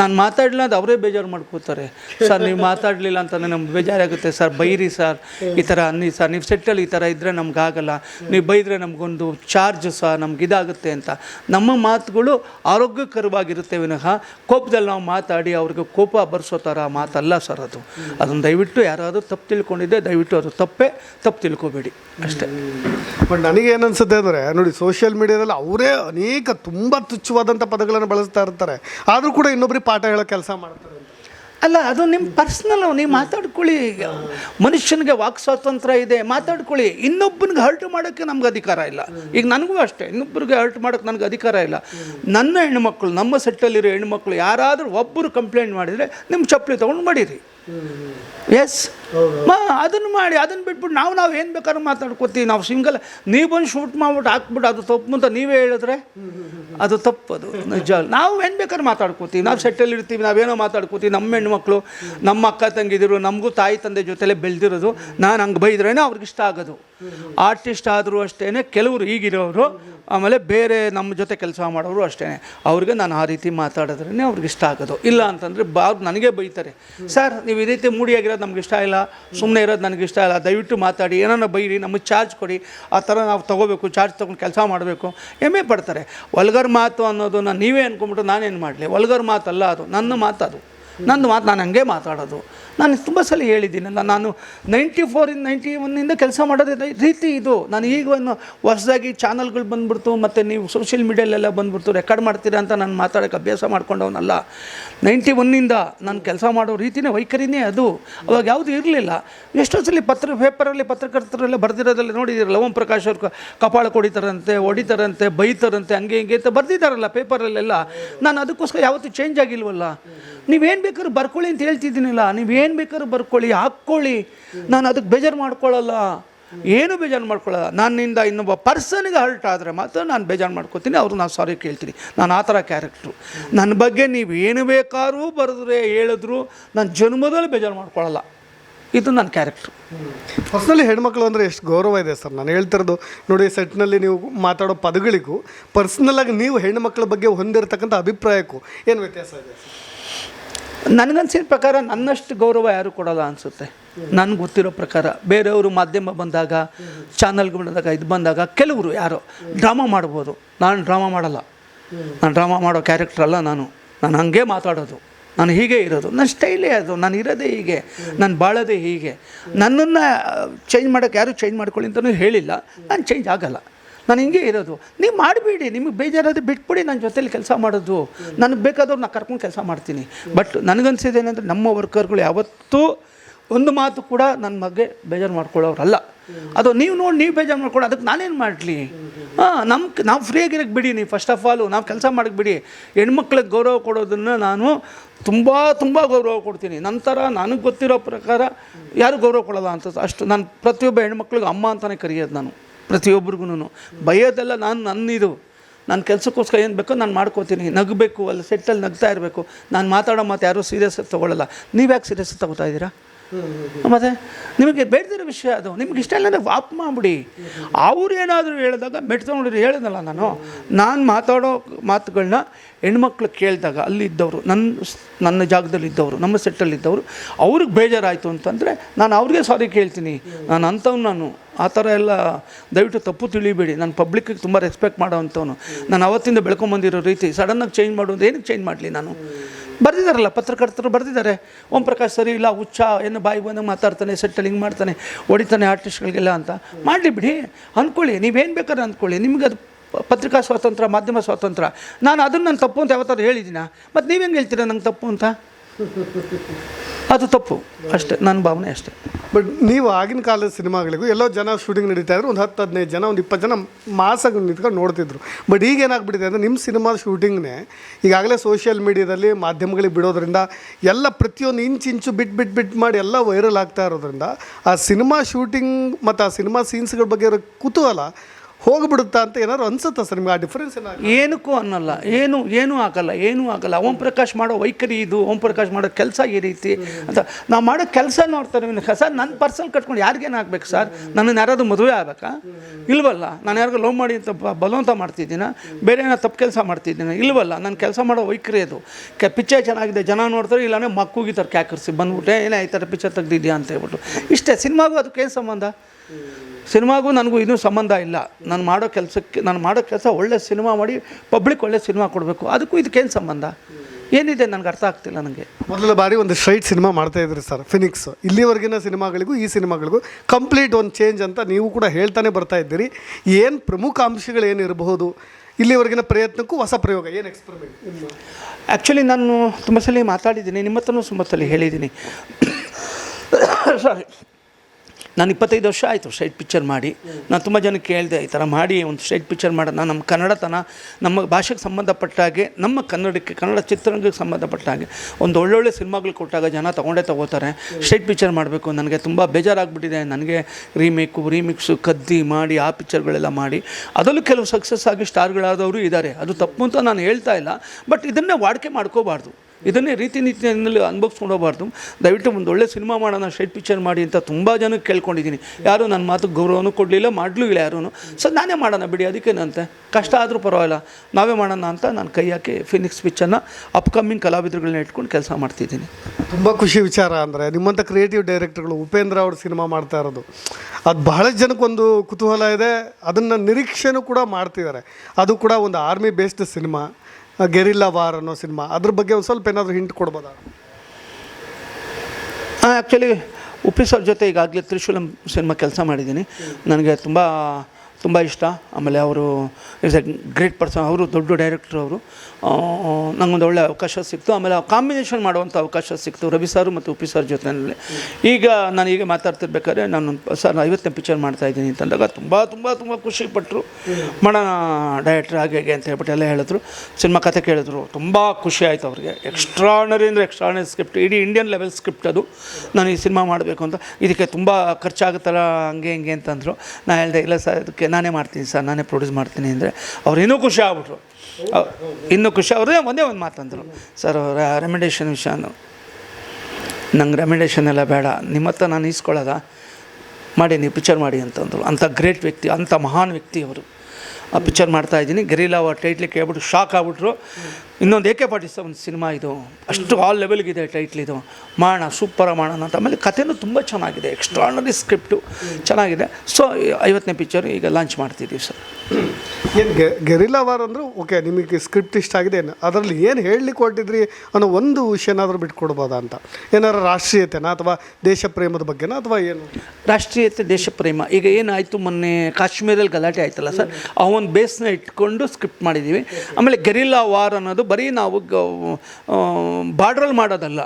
ನಾನು ಮಾತಾಡಲಿಲ್ಲ ಅದು ಅವರೇ ಬೇಜಾರು ಮಾಡ್ಕೋತಾರೆ. ಸರ್, ನೀವು ಮಾತಾಡಲಿಲ್ಲ ಅಂತಂದರೆ ನಮ್ಗೆ ಬೇಜಾರಾಗುತ್ತೆ. ಸರ್, ಬೈರಿ ಸರ್. ಈ ಥರ ಅನ್ನಿ ಸರ್, ನೀವು ಸೆಟ್ಟಲ್ಲಿ ಈ ಥರ ಇದ್ದರೆ ನಮ್ಗೆ ಆಗಲ್ಲ. ನೀವು ಬೈದರೆ ನಮಗೊಂದು ಚಾರ್ಜ್ ಸಹ ನಮ್ಗೆ ಇದಾಗುತ್ತೆ ಅಂತ. ನಮ್ಮ ಮಾತುಗಳು ಆರೋಗ್ಯಕರವಾಗಿರುತ್ತೆ. ವಿನಃ ಕೋಪದಲ್ಲಿ ನಾವು ಮಾತಾಡಿ ಅವ್ರಿಗೆ ಕೋಪ ಬರ್ಸೋ ಥರ ಮಾತಲ್ಲ ಸರ್ ಅದು. ಅದನ್ನು ದಯವಿಟ್ಟು ಯಾರಾದರೂ ತಪ್ಪು ತಿಳ್ಕೊಂಡಿದ್ದೆ, ದಯವಿಟ್ಟು ಅದು ತಪ್ಪೇ, ತಪ್ಪು ತಿಳ್ಕೊಬೇಡಿ. ಅಷ್ಟೇ. ಬಟ್ ನನಗೆ ಏನು ಅನ್ಸುತ್ತೆ ಅಂದರೆ, ನೋಡಿ ಸೋಷಿಯಲ್ ಮೀಡಿಯಾದಲ್ಲಿ ಅವರೇ ಅನೇಕ ತುಂಬ ತುಚ್ಛವಾದಂಥ ಪದಗಳನ್ನು ಬಳಸ್ತಾ ಇರ್ತಾರೆ. ಆದರೂ ಕೂಡ ಇನ್ನೊಬ್ರಿಗೆ ಪಾಠ ಹೇಳೋ ಕೆಲಸ ಮಾಡ್ತಾರೆ. ಅಲ್ಲ, ಅದು ನಿಮ್ಮ ಪರ್ಸ್ನಲ್ ನೀವು ಮಾತಾಡ್ಕೊಳ್ಳಿ. ಮನುಷ್ಯನಿಗೆ ವಾಕ್ ಸ್ವಾತಂತ್ರ್ಯ ಇದೆ, ಮಾತಾಡ್ಕೊಳ್ಳಿ. ಇನ್ನೊಬ್ಬನಿಗೆ ಹರ್ಟ್ ಮಾಡೋಕ್ಕೆ ನಮ್ಗೆ ಅಧಿಕಾರ ಇಲ್ಲ. ಈಗ ನನಗೂ ಅಷ್ಟೇ, ಇನ್ನೊಬ್ಬರಿಗೆ ಹರ್ಟ್ ಮಾಡೋಕ್ಕೆ ನನಗೆ ಅಧಿಕಾರ ಇಲ್ಲ. ನನ್ನ ಹೆಣ್ಮಕ್ಳು, ನಮ್ಮ ಸೆಟ್ಟಲ್ಲಿರೋ ಹೆಣ್ಮಕ್ಳು, ಯಾರಾದರೂ ಒಬ್ಬರು ಕಂಪ್ಲೇಂಟ್ ಮಾಡಿದರೆ ನಿಮ್ಮ ಚಪ್ಪಲಿ ತೊಗೊಂಡು ಮಾಡಿರಿ. ಎಸ್ ಮಾ ಅದನ್ನು ಮಾಡಿ ಅದನ್ನು ಬಿಟ್ಬಿಟ್ಟು ನಾವು ನಾವು ಏನು ಬೇಕಾದ್ರೂ ಮಾತಾಡ್ಕೋತೀವಿ. ನಾವು ಸಿಂಗಲ್ ನೀವು ಬಂದು ಶೂಟ್ ಮಾಡ್ಬಿಟ್ಟು ಹಾಕ್ಬಿಟ್ಟು ಅದು ತಪ್ಪು ಅಂತ ನೀವೇ ಹೇಳಿದ್ರೆ ಅದು ತಪ್ಪು ಅದು ನಿಜ. ನಾವು ಏನು ಬೇಕಾದ್ರೂ ಮಾತಾಡ್ಕೋತೀವಿ. ನಾವು ಸೆಟ್ಟಲ್ಲಿ ಇರ್ತೀವಿ ನಾವೇನೋ ಮಾತಾಡ್ಕೋತೀವಿ. ನಮ್ಮ ಹೆಣ್ಮಕ್ಳು ನಮ್ಮ ಅಕ್ಕ ತಂಗಿದಿರು ನಮಗೂ ತಾಯಿ ತಂದೆ ಜೊತೆಲೇ ಬೆಳೆದಿರೋದು. ನಾನು ಹಂಗೆ ಬೈದ್ರೇ ಅವ್ರಿಗೆ ಇಷ್ಟ ಆಗೋದು ಆರ್ಟಿಸ್ಟ್ ಆದರೂ ಅಷ್ಟೇ ಕೆಲವರು ಈಗಿರೋರು ಆಮೇಲೆ ಬೇರೆ ನಮ್ಮ ಜೊತೆ ಕೆಲಸ ಮಾಡೋರು ಅಷ್ಟೇ ಅವ್ರಿಗೆ ನಾನು ಆ ರೀತಿ ಮಾತಾಡಿದ್ರೇ ಅವ್ರಿಗೆ ಇಷ್ಟ ಆಗೋದು. ಇಲ್ಲ ಅಂತಂದರೆ ಬಾ ನನಗೆ ಬೈತಾರೆ. ಸರ್, ನೀವು ಈ ರೀತಿ ಮೂಡಿಯಾಗಿರೋದು ನಮ್ಗೆ ಇಷ್ಟ ಇಲ್ಲ. ಸುಮ್ಮನೆ ಇರೋದು ನನಗೆ ಇಷ್ಟ ಇಲ್ಲ. ದಯವಿಟ್ಟು ಮಾತಾಡಿ. ಏನಾರ ಬೈರಿ, ನಮಗೆ ಚಾರ್ಜ್ ಕೊಡಿ. ಆ ಥರ ನಾವು ತೊಗೋಬೇಕು, ಚಾರ್ಜ್ ತೊಗೊಂಡು ಕೆಲಸ ಮಾಡಬೇಕು. ಹೆಮ್ಮೆ ಪಡ್ತಾರೆ. ಒಲ್ಗರ್ ಮಾತು ಅನ್ನೋದನ್ನು ನೀವೇ ಅಂದ್ಕೊಂಬಿಟ್ಟು ನಾನೇನು ಮಾಡಲಿ? ಒಲ್ಗರ್ ಮಾತಲ್ಲ ಅದು. ನನ್ನ ಮಾತು ಅದು ನನ್ನ ಮಾತು ನಾನು ಹಂಗೆ ಮಾತಾಡೋದು. ನಾನು ತುಂಬ ಸಲ ಹೇಳಿದ್ದೀನಲ್ಲ ನಾನು ನೈಂಟಿ ಫೋರಿಂದ ನೈಂಟಿ ಒನ್ನಿಂದ ಕೆಲಸ ಮಾಡೋದೇ ರೀತಿ ಇದು. ನಾನು ಈಗ ಒಂದು ಹೊಸದಾಗಿ ಚಾನಲ್ಗಳು ಬಂದ್ಬಿಡ್ತು, ಮತ್ತು ನೀವು ಸೋಷಿಯಲ್ ಮೀಡಿಯಲ್ಲೆಲ್ಲ ಬಂದ್ಬಿಡ್ತು ರೆಕಾರ್ಡ್ ಮಾಡ್ತೀರಾ ಅಂತ ನಾನು ಮಾತಾಡೋಕ್ಕೆ ಅಭ್ಯಾಸ ಮಾಡ್ಕೊಂಡವನಲ್ಲ. ನೈಂಟಿ ಒನ್ನಿಂದ ನಾನು ಕೆಲಸ ಮಾಡೋ ರೀತಿನೇ ವೈಖರಿನೇ ಅದು. ಅವಾಗ ಯಾವುದು ಇರಲಿಲ್ಲ. ಎಷ್ಟೋ ಸಲ ಪತ್ರ ಪೇಪರಲ್ಲಿ ಪತ್ರಕರ್ತರೆಲ್ಲ ಬರೆದಿರೋದ್ರಲ್ಲಿ ನೋಡಿದಿರಲ್ಲ, ಓಂ ಪ್ರಕಾಶ್ ಅವ್ರ ಕಪಾಳ ಕೊಡಿತಾರಂತೆ, ಹೊಡಿತಾರಂತೆ, ಬೈತಾರಂತೆ, ಹಂಗೆ ಹಿಂಗೆ ಅಂತ ಬರೆದಿದ್ದಾರಲ್ಲ ಪೇಪರಲ್ಲೆಲ್ಲ ನಾನು ಅದಕ್ಕೋಸ್ಕರ ಯಾವತ್ತೂ ಚೇಂಜ್ ಆಗಿಲ್ವಲ್ಲ. ನೀವೇನು ಬೇಕಾದ್ರೂ ಬರ್ಕೊಳ್ಳಿ ಅಂತ ಹೇಳ್ತಿದ್ದೀನಿಲ್ಲ, ನೀವೇನು ಏನು ಬೇಕಾದ್ರೂ ಬರ್ಕೊಳ್ಳಿ, ಹಾಕ್ಕೊಳ್ಳಿ. ನಾನು ಅದಕ್ಕೆ ಬೇಜಾರು ಮಾಡ್ಕೊಳ್ಳಲ್ಲ. ಏನು ಬೇಜಾರು ಮಾಡ್ಕೊಳ್ಳಲ್ಲ. ನನ್ನಿಂದ ಇನ್ನೊಬ್ಬ ಪರ್ಸನ್ಗೆ ಹರ್ಟ್ ಆದರೆ ಮಾತ್ರ ನಾನು ಬೇಜಾರು ಮಾಡ್ಕೋತೀನಿ ಅವರು ನಾನು ಸಾರಿ ಕೇಳ್ತೀನಿ. ನಾನು ಆ ಥರ ಕ್ಯಾರೆಕ್ಟ್ರು ನನ್ನ ಬಗ್ಗೆ ನೀವು ಏನು ಬೇಕಾದ್ರೂ ಬರೆದ್ರೆ, ಹೇಳಿದ್ರು ನಾನು ಜನ್ಮದಲ್ಲಿ ಬೇಜಾರು ಮಾಡ್ಕೊಳ್ಳಲ್ಲ. ಇದು ನನ್ನ ಕ್ಯಾರೆಕ್ಟ್ರು ಪರ್ಸ್ನಲಿ ಹೆಣ್ಮಕ್ಳು ಅಂದರೆ ಎಷ್ಟು ಗೌರವ ಇದೆ ಸರ್. ನಾನು ಹೇಳ್ತಿರೋದು, ನೋಡಿ ಸೆಟ್ನಲ್ಲಿ ನೀವು ಮಾತಾಡೋ ಪದಗಳಿಗೂ ಪರ್ಸ್ನಲಾಗಿ ನೀವು ಹೆಣ್ಮಕ್ಳ ಬಗ್ಗೆ ಹೊಂದಿರತಕ್ಕಂಥ ಅಭಿಪ್ರಾಯಕ್ಕೂ ಏನು ವ್ಯತ್ಯಾಸ ಇದೆ ನನಗನ್ಸಿದ ಪ್ರಕಾರ ನನ್ನಷ್ಟು ಗೌರವ ಯಾರು ಕೊಡಲ್ಲ ಅನಿಸುತ್ತೆ. ನನಗೆ ಗೊತ್ತಿರೋ ಪ್ರಕಾರ. ಬೇರೆಯವರು ಮಾಧ್ಯಮ ಬಂದಾಗ ಚಾನಲ್ಗೆ ಬಂದಾಗ, ಇದು ಬಂದಾಗ ಕೆಲವರು ಯಾರೋ ಡ್ರಾಮಾ ಮಾಡ್ಬೋದು. ನಾನು ಡ್ರಾಮಾ ಮಾಡಲ್ಲ. ನಾನು ಡ್ರಾಮಾ ಮಾಡೋ ಕ್ಯಾರೆಕ್ಟರ್ ಅಲ್ಲ ನಾನು. ನಾನು ಹಾಗೆ ಮಾತಾಡೋದು. ನಾನು ಹೀಗೆ ಇರೋದು. ನನ್ನ ಸ್ಟೈಲೇ ಅದು. ನಾನು ಇರೋದೇ ಹೀಗೆ. ನಾನು ಬಾಳೋದೇ ಹೀಗೆ. ನನ್ನನ್ನು ಚೇಂಜ್ ಮಾಡೋಕ್ಕೆ ಯಾರು ಚೇಂಜ್ ಮಾಡ್ಕೊಳ್ಳಿ ಅಂತಲೂ ಹೇಳಿಲ್ಲ. ನಾನು ಚೇಂಜ್ ಆಗಲ್ಲ. ನಾನು ಹಿಂಗೆ ಇರೋದು. ನೀವು ಮಾಡಬೇಡಿ, ನಿಮಗೆ ಬೇಜಾರಾದ್ರೆ ಬಿಟ್ಬಿಡಿ ನನ್ನ ಜೊತೇಲಿ ಕೆಲಸ ಮಾಡೋದು. ನನಗೆ ಬೇಕಾದವ್ರು ನಾನು ಕರ್ಕೊಂಡು ಕೆಲಸ ಮಾಡ್ತೀನಿ. ಬಟ್ ನನಗನ್ಸಿದ್ದು ಏನಂದರೆ ನಮ್ಮ ವರ್ಕರ್ಗಳು ಯಾವತ್ತೂ ಒಂದು ಮಾತು ಕೂಡ ನನ್ನ ಬಗ್ಗೆ ಬೇಜಾರು ಮಾಡ್ಕೊಳ್ಳೋರಲ್ಲ. ಅದು ನೀವು ನೋಡಿ ನೀವು ಬೇಜಾರು ಮಾಡ್ಕೊಳ್ಳೋ ಅದಕ್ಕೆ ನಾನೇನು ಮಾಡಲಿ? ಹಾಂ ನಮ್ಮ ನಾವು ಫ್ರೀಯಾಗಿರಕ್ಕೆ ಬಿಡಿ ನೀವು ಫಸ್ಟ್ ಆಫ್ ಆಲು ನಾವು ಕೆಲಸ ಮಾಡಕ್ಕೆ ಬಿಡಿ. ಹೆಣ್ಮಕ್ಳಿಗೆ ಗೌರವ ಕೊಡೋದನ್ನು ನಾನು ತುಂಬ ತುಂಬ ಗೌರವ ಕೊಡ್ತೀನಿ. ನಂತರ ನನಗೆ ಗೊತ್ತಿರೋ ಪ್ರಕಾರ ಯಾರು ಗೌರವ ಕೊಡೋಲ್ಲ ಅಂತ ಅಷ್ಟು, ನಾನು ಪ್ರತಿಯೊಬ್ಬ ಹೆಣ್ಮಕ್ಳಿಗೆ ಅಮ್ಮ ಅಂತಲೇ ಕರೆಯೋದು ನಾನು. ಪ್ರತಿಯೊಬ್ಬರಿಗೂ ಭಯದೆಲ್ಲ ನಾನು ನನ್ನಿದು. ನಾನು ಕೆಲಸಕ್ಕೋಸ್ಕರ ಏನು ಬೇಕೋ ನಾನು ಮಾಡ್ಕೋತೀನಿ. ನಗಬೇಕು, ಅಲ್ಲಿ ಸೆಟ್ಟಲ್ಲಿ ನಗ್ತಾ ಇರಬೇಕು. ನಾನು ಮಾತಾಡೋ ಮಾತು ಯಾರೂ ಸೀರಿಯಸ್ ತೊಗೊಳ್ಳಲ್ಲ ನೀವು ಯಾಕೆ ಸೀರಿಯಸ್ ತಗೋತಾ ಇದ್ದೀರಾ? ಮತ್ತು ನಿಮಗೆ ಬೇಡದಿರೋ ವಿಷಯ ಅದು. ನಿಮ್ಗೆ ಇಷ್ಟ ಇಲ್ಲ ಅಂದರೆ ವಾಪ್ ಮಾಡಿಬಿಡಿ. ಅವ್ರು ಏನಾದರೂ ಹೇಳಿದಾಗ ಮೆಟ್ತಗೊಂಡ್ರಿ ಹೇಳಿದ್ನಲ್ಲ ನಾನು. ನಾನು ಮಾತಾಡೋ ಮಾತುಗಳನ್ನ ಹೆಣ್ಮಕ್ಳು ಕೇಳಿದಾಗ ಅಲ್ಲಿದ್ದವರು ನನ್ನ ನನ್ನ ಜಾಗದಲ್ಲಿ ಇದ್ದವರು ನಮ್ಮ ಸೆಟ್ಟಲ್ಲಿದ್ದವರು, ಅವ್ರಿಗೆ ಬೇಜಾರಾಯಿತು ಅಂತಂದರೆ ನಾನು ಅವ್ರಿಗೆ ಸಾರಿ ಕೇಳ್ತೀನಿ. ನಾನು ಅಂಥವ್ನು ನಾನು. ಆ ಥರ ಎಲ್ಲ ದಯವಿಟ್ಟು ತಪ್ಪು ತಿಳಿಬೇಡಿ. ನಾನು ಪಬ್ಲಿಕ್ಕಿಗೆ ತುಂಬ ರೆಸ್ಪೆಕ್ಟ್ ಮಾಡೋ ಅಂಥವ್ನು. ನಾನು ಅವತ್ತಿಂದ ಬೆಳ್ಕೊಂಬಂದಿರೋ ರೀತಿ ಸಡನ್ನಾಗಿ ಚೇಂಜ್ ಮಾಡೋದು ಏನಕ್ಕೆ ಚೇಂಜ್ ಮಾಡಲಿ ನಾನು? ಬರೆದಿದ್ದಾರಲ್ಲ ಪತ್ರಕರ್ತರು ಬರೆದಿದ್ದಾರೆ. ಓಂ ಪ್ರಕಾಶ್ ಸರಿ ಇಲ್ಲ, ಹುಚ್ಚ, ಏನು ಬಾಯಿ ಬಂದು ಮಾತಾಡ್ತಾನೆ, ಸೆಟ್ಟಲಿಂಗ್ ಹಿಂಗೆ ಮಾಡ್ತಾನೆ, ಹೊಡಿತಾನೆ ಆರ್ಟಿಸ್ಟ್ಗಳಿಗೆಲ್ಲ ಅಂತ. ಮಾಡಲಿ ಬಿಡಿ ಅಂದ್ಕೊಳ್ಳಿ ನೀವೇನು ಬೇಕಾದ್ರೆ ಅಂದ್ಕೊಳ್ಳಿ ನಿಮ್ಗೆ ಅದು ಪತ್ರಿಕಾ ಸ್ವಾತಂತ್ರ್ಯ, ಮಾಧ್ಯಮ ಸ್ವಾತಂತ್ರ್ಯ. ನಾನು ಅದನ್ನು ನಾನು ತಪ್ಪು ಅಂತ ಯಾವತ್ತಾದ್ರು ಹೇಳಿದ್ದೀನ ಮತ್ತು ನೀವೇನು ಹೇಳ್ತೀರಾ ನಂಗೆ ತಪ್ಪು ಅಂತ? ಅದು ತಪ್ಪು. ಅಷ್ಟೇ, ನನ್ನ ಭಾವನೆ ಅಷ್ಟೇ. ಬಟ್ ನೀವು ಆಗಿನ ಕಾಲದ ಸಿನಿಮಾಗಳಿಗೂ ಎಲ್ಲೋ ಜನ ಶೂಟಿಂಗ್ ನಡೀತಾ ಇದ್ರು, ಒಂದು ಹತ್ತು, ಹದಿನೈದು ಜನ, ಒಂದು ಇಪ್ಪತ್ತು ಜನ ಮಾಸಾಗಿ ನಿಂತ್ಕೊಂಡು ನೋಡ್ತಿದ್ರು. ಬಟ್ ಈಗ ಏನಾಗ್ಬಿಟ್ಟಿದೆ ಅಂದರೆ ನಿಮ್ಮ ಸಿನಿಮಾ ಶೂಟಿಂಗ್ನೇ ಈಗಾಗಲೇ ಸೋಷಿಯಲ್ ಮೀಡಿಯಾದಲ್ಲಿ ಮಾಧ್ಯಮಗಳಿಗೆ ಬಿಡೋದ್ರಿಂದ ಎಲ್ಲ ಪ್ರತಿಯೊಂದು ಇಂಚು ಇಂಚು ಬಿಟ್ಟು ಬಿಟ್ಟು ಬಿಟ್ಟು ಮಾಡಿ ಎಲ್ಲ ವೈರಲ್ ಆಗ್ತಾ ಇರೋದ್ರಿಂದ ಆ ಸಿನಿಮಾ ಶೂಟಿಂಗ್ ಮತ್ತು ಆ ಸಿನಿಮಾ ಸೀನ್ಸ್ಗಳ ಬಗ್ಗೆ ಇರೋ ಕುತೂಹಲ ಹೋಗ್ಬಿಡುತ್ತಾ ಅಂತ ಏನಾದ್ರು ಅನ್ಸುತ್ತಾ ಸರ್ ನಿಮ್ಗೆ ಆ ಡಿಫ್ರೆನ್ಸ್ ಏನಾಗ ಏನಕ್ಕೂ ಅನ್ನಲ್ಲ. ಏನು, ಏನೂ ಆಗಲ್ಲ ಏನೂ ಆಗಲ್ಲ. ಓಂ ಪ್ರಕಾಶ್ ಮಾಡೋ ವೈಖರಿ ಇದು, ಓಂ ಪ್ರಕಾಶ್ ಮಾಡೋ ಕೆಲಸ ಈ ರೀತಿ ಅಂತ. ನಾವು ಮಾಡೋ ಕೆಲಸ ನೋಡ್ತಾರೆ ಸರ್ ನನ್ನ ಪರ್ಸನ್ ಕಟ್ಕೊಂಡು ಯಾರಿಗೇನು ಆಗ್ಬೇಕು ಸರ್? ನನ್ನನ್ನು ಯಾರಾದರೂ ಮದುವೆ ಆಗಬೇಕಾ? ಇಲ್ವಲ್ಲ. ನಾನು ಯಾರಿಗೂ ಲವ್ ಮಾಡಿ ಅಂತ ಬಲವಂತ ಮಾಡ್ತಿದ್ದೀನ? ಬೇರೆ ಏನೋ ತಪ್ಪು ಕೆಲಸ ಮಾಡ್ತಿದ್ದೀನಿ? ಇಲ್ವಲ್ಲ. ನಾನು ಕೆಲಸ ಮಾಡೋ ವೈಖರಿ ಅದು. ಕೆ ಪಿಕ್ಚರ್ ಚೆನ್ನಾಗಿದೆ. ಜನ ನೋಡ್ತಾರೆ, ಇಲ್ಲಾಂದ್ರೆ ಮಕ್ಕೂಗಿತಾರೆ ಕ್ಯಾಕರ್ಸಿ ಬಂದ್ಬಿಟ್ಟೆ ಏನೇ ಈ ಥರ ಪಿಕ್ಚರ್ ತೆಗ್ದಿದ್ಯಾ ಅಂತ ಹೇಳ್ಬಿಟ್ಟು. ಇಷ್ಟೇ, ಸಿನಿಮಾಗೂ ಅದಕ್ಕೆ ಏನು ಸಂಬಂಧ? ಸಿನಿಮಾಗೂ ನನಗೂ ಇನ್ನೂ ಸಂಬಂಧ ಇಲ್ಲ. ನಾನು ಮಾಡೋ ಕೆಲಸಕ್ಕೆ ನಾನು ಮಾಡೋ ಕೆಲಸ ಒಳ್ಳೆ ಸಿನಿಮಾ ಮಾಡಿ ಪಬ್ಲಿಕ್ ಒಳ್ಳೆ ಸಿನಿಮಾ ಕೊಡಬೇಕು. ಅದಕ್ಕೂ ಇದಕ್ಕೇನು ಸಂಬಂಧ? ಏನಿದೆ ನನಗೆ ಅರ್ಥ ಆಗ್ತಿಲ್ಲ ನನಗೆ. ಮೊದಲ ಬಾರಿ ಒಂದು ಸ್ಟ್ರೈಟ್ ಸಿನಿಮಾ ಮಾಡ್ತಾ ಇದ್ರಿ ಸರ್ ಫಿನಿಕ್ಸ್ ಇಲ್ಲಿವರೆಗಿನ ಸಿನಿಮಾಗಳಿಗೂ ಈ ಸಿನಿಮಾಗಳಿಗೂ ಕಂಪ್ಲೀಟ್ ಒಂದು ಚೇಂಜ್ ಅಂತ ನೀವು ಕೂಡ ಹೇಳ್ತಾನೆ ಬರ್ತಾ ಇದ್ದೀರಿ. ಏನು ಪ್ರಮುಖ ಅಂಶಗಳು ಏನಿರಬಹುದು ಇಲ್ಲಿವರೆಗಿನ ಪ್ರಯತ್ನಕ್ಕೂ ಹೊಸ ಪ್ರಯೋಗ ಏನು ಎಕ್ಸ್ಪರಿಮೆಂಟ್ ಆ್ಯಕ್ಚುಲಿ ನಾನು ತುಂಬ ಸಲ ಮಾತಾಡಿದ್ದೀನಿ ನಿಮ್ಮ ಹತ್ರನೂ ತುಂಬ ಸಲ ಹೇಳಿದ್ದೀನಿ. ಸಾರಿ ನಾನು ಇಪ್ಪತ್ತೈದು ವರ್ಷ ಆಯಿತು ಸ್ಟ್ರೈಟ್ ಪಿಕ್ಚರ್ ಮಾಡಿ. ನಾನು ತುಂಬ ಜನಕ್ಕೆ ಕೇಳಿದೆ ಈ ಥರ ಮಾಡಿ, ಒಂದು ಸ್ಟ್ರೈಟ್ ಪಿಕ್ಚರ್ ಮಾಡೋಣ. ನಮ್ಮ ಕನ್ನಡತನ, ನಮ್ಮ ಭಾಷೆಗೆ ಸಂಬಂಧಪಟ್ಟ ಹಾಗೆ, ನಮ್ಮ ಕನ್ನಡಕ್ಕೆ, ಕನ್ನಡ ಚಿತ್ರರಂಗಕ್ಕೆ ಸಂಬಂಧಪಟ್ಟ ಹಾಗೆ, ಒಂದು ಒಳ್ಳೊಳ್ಳೆ ಸಿನಿಮಾಗಳು ಕೊಟ್ಟಾಗ ಜನ ತೊಗೊಂಡೇ ತೊಗೋತಾರೆ. ಸ್ಟ್ರೈಟ್ ಪಿಕ್ಚರ್ ಮಾಡಬೇಕು, ನನಗೆ ತುಂಬ ಬೇಜಾರಾಗ್ಬಿಟ್ಟಿದೆ. ನನಗೆ ರೀಮೇಕು ರೀಮಿಕ್ಸು ಕದ್ದಿ ಮಾಡಿ, ಆ ಪಿಕ್ಚರ್ಗಳೆಲ್ಲ ಮಾಡಿ. ಅದರಲ್ಲೂ ಕೆಲವು ಸಕ್ಸಸ್ ಆಗಿ ಸ್ಟಾರ್ಗಳಾದವರು ಇದ್ದಾರೆ ಅದು ತಪ್ಪು ಅಂತ ನಾನು ಹೇಳ್ತಾ ಇಲ್ಲ. ಬಟ್ ಇದನ್ನೇ ವಾಡಿಕೆ ಮಾಡ್ಕೋಬಾರ್ದು. ಇದನ್ನೇ ರೀತಿ ನೀತಿಯಲ್ಲಿ ಅನುಭವಿಸ್ಕೊಂಡು ಹೋಗಬಾರ್ದು. ದಯವಿಟ್ಟು ಒಂದು ಒಳ್ಳೆ ಸಿನಿಮಾ ಮಾಡೋಣ, ಶೈಟ್ ಪಿಕ್ಚರ್ ಮಾಡಿ ಅಂತ ತುಂಬ ಜನಕ್ಕೆ ಕೇಳ್ಕೊಂಡಿದ್ದೀನಿ. ಯಾರೂ ನನ್ನ ಮಾತು ಗೌರವನೂ ಕೊಡಲಿಲ್ಲ, ಮಾಡಲೂ ಇಲ್ಲ ಯಾರೂ ಸೊ, ನಾನೇ ಮಾಡೋಣ ಬಿಡಿ ಅದಕ್ಕೇನಂತೆ ಕಷ್ಟ ಆದರೂ ಪರವಾಗಿಲ್ಲ. ನಾವೇ ಮಾಡೋಣ ಅಂತ ನಾನು ಕೈ ಹಾಕಿ ಫಿನಿಕ್ಸ್ ಪಿಕ್ಚರ್ನ ಅಪ್ಕಮಿಂಗ್ ಕಲಾವಿದರುಗಳನ್ನ ಇಟ್ಕೊಂಡು ಕೆಲಸ ಮಾಡ್ತಿದ್ದೀನಿ. ತುಂಬ ಖುಷಿ ವಿಚಾರ ಅಂದರೆ ನಿಮ್ಮಂಥ ಕ್ರಿಯೇಟಿವ್ ಡೈರೆಕ್ಟರ್ಗಳು ಉಪೇಂದ್ರ ಅವರು ಸಿನಿಮಾ ಮಾಡ್ತಾ ಇರೋದು. ಅದು ಬಹಳ ಜನಕ್ಕೊಂದು ಕುತೂಹಲ ಇದೆ. ಅದನ್ನು ನಿರೀಕ್ಷೆನೂ ಕೂಡ ಮಾಡ್ತಿದ್ದಾರೆ. ಅದು ಕೂಡ ಒಂದು army based cinema. Guerrilla war ಅನ್ನೋ ಸಿನಿಮಾ. ಅದ್ರ ಬಗ್ಗೆ ಒಂದು ಸ್ವಲ್ಪ ಏನಾದರೂ ಹಿಂಟ್ ಕೊಡ್ಬೋದಾ? ಆ್ಯಕ್ಚುಲಿ ಉಪ್ಪಿ ಸರ್ ಜೊತೆ ಈಗಾಗಲೇ ತ್ರಿಶೂಲಂ ಸಿನಿಮಾ ಕೆಲಸ ಮಾಡಿದ್ದೀನಿ. ನನಗೆ ತುಂಬ ತುಂಬ ಇಷ್ಟ. ಆಮೇಲೆ ಅವರು ಇಸ್ ಎ ಗ್ರೇಟ್ ಪರ್ಸನ್. ಅವರು ದೊಡ್ಡ ಡೈರೆಕ್ಟ್ರು ಅವರು. ನಂಗೊಂದು ಒಳ್ಳೆ ಅವಕಾಶ ಸಿಕ್ತು. ಆಮೇಲೆ ಕಾಂಬಿನೇಷನ್ ಮಾಡುವಂಥ ಅವಕಾಶ ಸಿಕ್ತು ರವಿ ಸಾರು ಮತ್ತು ಉಪ್ಪಿ ಸರ್ ಜೊತೆಯಲ್ಲಿ. ಈಗ ನಾನು ಈಗ ಮಾತಾಡ್ತಿರ್ಬೇಕಾದ್ರೆ ನಾನು ಸರ್ ಐವತ್ತನೇ ಪಿಕ್ಚರ್ ಮಾಡ್ತಾ ಇದ್ದೀನಿ ಅಂತಂದಾಗ ತುಂಬ ತುಂಬ ತುಂಬ ಖುಷಿ ಪಟ್ಟರು ಮಾಡೋಣ ಡೈರೆಕ್ಟ್ರ್ ಹಾಗೆ, ಹೇಗೆ ಅಂತ ಹೇಳ್ಬಿಟ್ಟು ಎಲ್ಲ ಹೇಳಿದ್ರು. ಸಿನಿಮಾ ಕತೆ ಕೇಳಿದ್ರು. ತುಂಬ ಖುಷಿ ಆಯಿತು ಅವ್ರಿಗೆ. ಎಕ್ಸ್ಟ್ರಾನರಿ ಅಂದರೆ ಎಕ್ಸ್ಟ್ರಾನರಿ ಸ್ಕ್ರಿಪ್ಟ್ ಇಡೀ ಇಂಡಿಯನ್ ಲೆವೆಲ್ ಸ್ಕ್ರಿಪ್ಟ್ ಅದು. ನಾನು ಈ ಸಿನಿಮಾ ಮಾಡಬೇಕು ಅಂತ. ಇದಕ್ಕೆ ತುಂಬ ಖರ್ಚಾಗುತ್ತಲ್ಲ, ಹಂಗೆ, ಹಿಂಗೆ ಅಂತಂದರು. ನಾನು ಹೇಳಿದೆ, ಇಲ್ಲ ಸರ್, ಇದಕ್ಕೆ ನಾನೇ ಮಾಡ್ತೀನಿ ಸರ್, ನಾನೇ ಪ್ರೊಡ್ಯೂಸ್ ಮಾಡ್ತೀನಿ ಅಂದರೆ ಅವ್ರು ಇನ್ನೂ ಖುಷಿ ಆಗ್ಬಿಟ್ರು. ಇನ್ನೂ ಖುಷಿ ಅವ್ರದ್ದೇ ಒಂದೇ ಒಂದು ಮಾತಂದರು. ಸರ್ ರೆಮಿಡೇಷನ್ ವಿಷಯನು. ನಂಗೆ ರೆಮಿಡೇಷನ್ ಎಲ್ಲ ಬೇಡ. ನಿಮ್ಮ ಹತ್ರ ನಾನು ಈಸ್ಕೊಳ್ಳೋದ ಮಾಡಿ ನೀವು ಪಿಕ್ಚರ್ ಮಾಡಿ ಅಂತಂದರು. ಅಂಥ ಗ್ರೇಟ್ ವ್ಯಕ್ತಿ, ಅಂಥ ಮಹಾನ್ ವ್ಯಕ್ತಿ ಅವರು ಆ ಪಿಕ್ಚರ್ ಮಾಡ್ತಾ ಇದ್ದೀನಿ. ಗರಿಲಾ ಅವ್ರ ಟೈಟ್ಲಿ ಕೇಳ್ಬಿಟ್ಟು ಶಾಕ್ ಆಗ್ಬಿಟ್ರು. ಇನ್ನೊಂದು ಏಕೆ ಫಾರ್ಟಿ ಒಂದು ಸಿನಿಮಾ ಇದು. ಅಷ್ಟು ಆಲ್ ಲೆವೆಲ್ಗಿದೆ ಟೈಟ್ಲ್ ಇದು. ಮಾಡೋಣ ಸೂಪರ ಮಾಡೋಣ ಅಂತ. ಆಮೇಲೆ ಕಥೆನೂ ತುಂಬ ಚೆನ್ನಾಗಿದೆ. ಎಕ್ಸ್ಟ್ರಾನರಿ ಸ್ಕ್ರಿಪ್ಟು ಚೆನ್ನಾಗಿದೆ. ಸೊ ಐವತ್ತನೇ ಪಿಕ್ಚರ್ ಈಗ ಲಾಂಚ್ ಮಾಡ್ತಿದ್ದೀವಿ ಸರ್ ಏನು ಗೆರಿಲ್ಲ ವಾರ್ ಅಂದ್ರೆ, ಓಕೆ, ನಿಮಗೆ ಸ್ಕ್ರಿಪ್ಟ್ ಇಷ್ಟ ಆಗಿದೆ ಏನು? ಅದರಲ್ಲಿ ಏನು ಹೇಳಲಿಕ್ಕೆ ಹೊರಟಿದ್ರಿ ಅನ್ನೋ ಒಂದು ವಿಷಯನಾದರೂ ಬಿಟ್ಕೊಡ್ಬೋದಾ ಅಂತ? ಏನಾರು ರಾಷ್ಟ್ರೀಯತೆನಾ ಅಥವಾ ದೇಶ ಪ್ರೇಮದ ಬಗ್ಗೆನಾ ಅಥವಾ ಏನು? ರಾಷ್ಟ್ರೀಯತೆ, ದೇಶ ಪ್ರೇಮ. ಈಗ ಏನಾಯಿತು ಮೊನ್ನೆ ಕಾಶ್ಮೀರಲ್ಲಿ ಗಲಾಟೆ ಆಯ್ತಲ್ಲ ಸರ್? ಆ ಒಂದು ಬೇಸ್ನ ಇಟ್ಕೊಂಡು ಸ್ಕ್ರಿಪ್ಟ್ ಮಾಡಿದ್ದೀವಿ ಆಮೇಲೆ ಗೆರಿಲ್ಲ ವಾರ್ ಅನ್ನೋದು ಬರೀ ನಾವು ಬಾರ್ಡ್ರಲ್ಲಿ ಮಾಡೋದಲ್ಲ.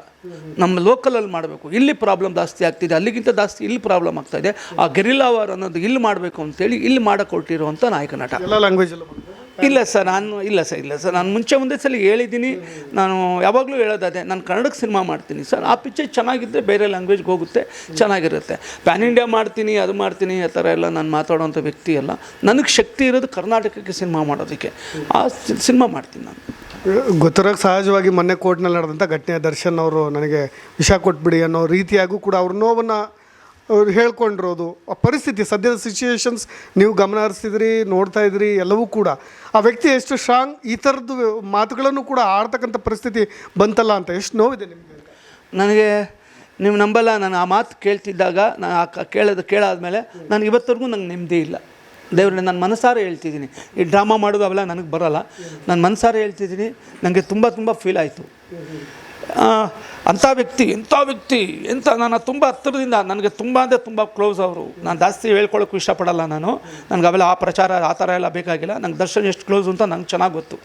ನಮ್ಮ ಲೋಕಲಲ್ಲಿ ಮಾಡಬೇಕು. ಇಲ್ಲಿ ಪ್ರಾಬ್ಲಮ್ ಜಾಸ್ತಿ ಆಗ್ತಿದೆ. ಅಲ್ಲಿಗಿಂತ ಜಾಸ್ತಿ ಇಲ್ಲಿ ಪ್ರಾಬ್ಲಮ್ ಆಗ್ತಾ ಇದೆ. ಆ ಗೆರಿಲ್ಲಾ ವಾರ್ ಅನ್ನೋದು ಇಲ್ಲಿ ಮಾಡಬೇಕು ಅಂತೇಳಿ ಇಲ್ಲಿ ಮಾಡಿಕೊಟ್ಟಿರುವಂಥ ನಾಯಕ ನಟ. ಎಲ್ಲ ಲ್ಯಾಂಗ್ವೇಜಲ್ಲೂ ಇಲ್ಲ ಸರ್ ನಾನು ಇಲ್ಲ ಸರ್ ಇಲ್ಲ ಸರ್. ನಾನು ಮುಂಚೆ ಒಂದೇ ಸಲ ಹೇಳಿದ್ದೀನಿ. ನಾನು ಯಾವಾಗಲೂ ಹೇಳೋದದೇ ನಾನು ಕನ್ನಡಕ್ಕೆ ಸಿನಿಮಾ ಮಾಡ್ತೀನಿ ಸರ್. ಆ ಪಿಕ್ಚರ್ ಚೆನ್ನಾಗಿದ್ದರೆ ಬೇರೆ ಲ್ಯಾಂಗ್ವೇಜ್ಗೆ ಹೋಗುತ್ತೆ ಚೆನ್ನಾಗಿರುತ್ತೆ. ಪ್ಯಾನ್ ಇಂಡಿಯಾ ಮಾಡ್ತೀನಿ ಅದು ಮಾಡ್ತೀನಿ ಆ ಥರ ಎಲ್ಲ ನಾನು ಮಾತಾಡೋವಂಥ ವ್ಯಕ್ತಿ ಅಲ್ಲ. ನನಗೆ ಶಕ್ತಿ ಇರೋದು ಕರ್ನಾಟಕಕ್ಕೆ ಸಿನಿಮಾ ಮಾಡೋದಕ್ಕೆ. ಆ ಸಿನಿಮಾ ಮಾಡ್ತೀನಿ ನಾನು. ಗೊತ್ತಿರೋಕೆ ಸಹಜವಾಗಿ ಮೊನ್ನೆ ಕೋರ್ಟ್ನಲ್ಲಿ ನಡೆದಂಥ ಘಟನೆ ದರ್ಶನ್ ಅವರು ನನಗೆ ವಿಷ ಕೊಟ್ಬಿಡಿ ಅನ್ನೋ ರೀತಿಯಾಗೂ ಕೂಡ ಅವ್ರ ನೋವನ್ನು ಅವ್ರು ಹೇಳ್ಕೊಂಡಿರೋದು. ಆ ಪರಿಸ್ಥಿತಿ, ಸದ್ಯದ ಸಿಚುಯೇಷನ್ಸ್ ನೀವು ಗಮನ ಹರಿಸಿದ್ರಿ ನೋಡ್ತಾ ಇದ್ರಿ, ಎಲ್ಲವೂ ಕೂಡ. ಆ ವ್ಯಕ್ತಿ ಎಷ್ಟು ಸ್ಟ್ರಾಂಗ್ ಈ ಥರದ್ದು ಮಾತುಗಳನ್ನು ಕೂಡ ಆಡ್ತಕ್ಕಂಥ ಪರಿಸ್ಥಿತಿ ಬಂತಲ್ಲ ಅಂತ ಎಷ್ಟು ನೋವಿದೆ ನಿಮಗೆ? ನನಗೆ ನೀವು ನಂಬಲ್ಲ, ನಾನು ಆ ಮಾತು ಕೇಳ್ತಿದ್ದಾಗ ನಾನು ಆ ಕೇಳೋದು ಕೇಳಾದ ಮೇಲೆ ನಾನು ಇವತ್ತರೆಗೂ ನಂಗೆ ನೆಮ್ಮದಿ ಇಲ್ಲ. ದೇವ್ರನ್ನ ನಾನು ಮನಸಾರೆ ಹೇಳ್ತಿದ್ದೀನಿ. ಈ ಡ್ರಾಮಾ ಮಾಡೋದು ಅವೆಲ್ಲ ನನಗೆ ಬರೋಲ್ಲ. ನಾನು ಮನಸಾರೆ ಹೇಳ್ತಿದ್ದೀನಿ. ನನಗೆ ತುಂಬ ತುಂಬ ಫೀಲ್ ಆಯಿತು. ಅಂಥ ವ್ಯಕ್ತಿ ಎಂಥ ವ್ಯಕ್ತಿ ಎಂಥ ನಾನು ತುಂಬ ಹತ್ತಿರದಿಂದ, ನನಗೆ ತುಂಬ ಅಂದರೆ ತುಂಬ ಕ್ಲೋಸ್ ಅವರು. ನಾನು ಜಾಸ್ತಿ ಹೇಳ್ಕೊಳ್ಳೋಕ್ಕೂ ಇಷ್ಟಪಡಲ್ಲ ನಾನು. ನನಗೆ ಅವೆಲ್ಲ ಆ ಪ್ರಚಾರ, ಆ ಥರ ಎಲ್ಲ ಬೇಕಾಗಿಲ್ಲ. ನಂಗೆ ದರ್ಶನ್ ಎಷ್ಟು ಕ್ಲೋಸ್ ಅಂತ ನಂಗೆ ಚೆನ್ನಾಗಿ ಗೊತ್ತು.